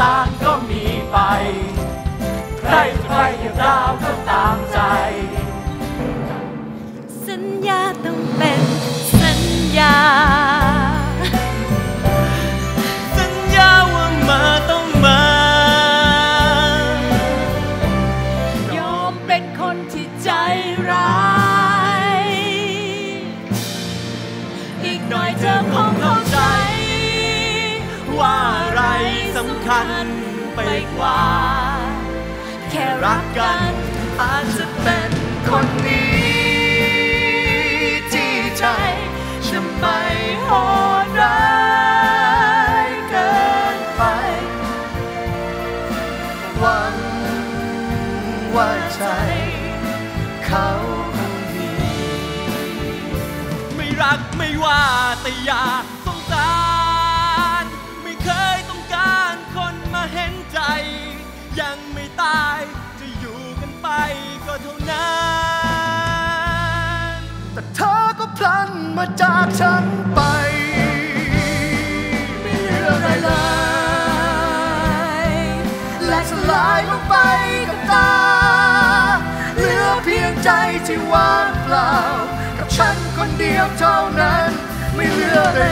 ตาลก็มีไป ใครจะไปอย่างดาวก็ตามใจ สัญญาต้อง กว่า แค่รักกันอาจจะเป็นคนนี้ที่ใจจะไม่โหดร้ายเกินไป หวังว่าใจเขาคงดี ไม่รักไม่ว่าแต่อยาก ยังไม่ตายจะอยู่กันไปก็เท่านั้นแต่เธอก็พลันมาจากฉันไป ไม่เหลืออะไรเลยและสลายลงไปกับตาเหลือเพียงใจที่ว่างเปล่า กับฉันคนเดียวเท่านั้น ไม่เหลืออะไร